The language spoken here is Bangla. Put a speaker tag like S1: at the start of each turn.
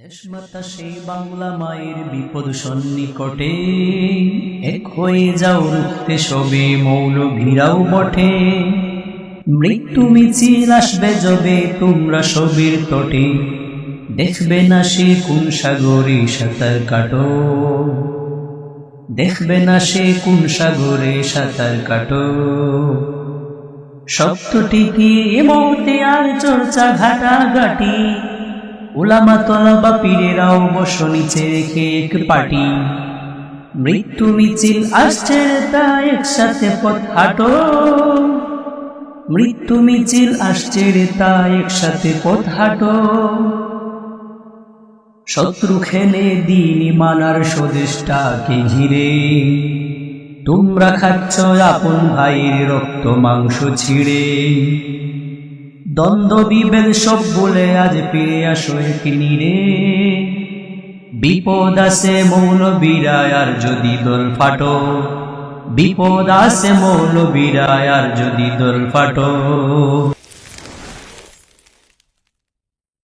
S1: দেশমাতা সেই বাংলা মায়ের বিপদ সন্নিকটে। এক হয়ে যাও রুখতে সবে মৌলভীরাও বটে। মৃত্যু মিছিল আসবে যবে তোমরা সবির তটে। দেখবে না সে কোন সাগরে সাঁতার কাটো। দেখবে না সে কোন সাগরে সাঁতার কাটো। সপ্তটিকে মতে আর চর্চা ঘাটাঘাটি। ওলামা তলাবা পীরেরাও বস নিচে রেখে এক পাটি। মৃত্যু মিছিল আসছে তা একসাথে পথ হাঁটো। মৃত্যু মিছিল আসছে রে তা একসাথে পথ হাঁটো। শত্রু খেলে দিন মানার স্বদেশটাকে ঘিরে। তোমরা খাচ্ছ আপন ভাইয়ের রক্ত মাংস ছিঁড়ে। দ্বন্দ্ব বিবেদ সব বলে আজ পেয়ে আসো কিনি রে। বিপদ আছে মৌল আর যদি দোল ফাটো। বিপদ আছে মৌল আর যদি দোল ফাটো।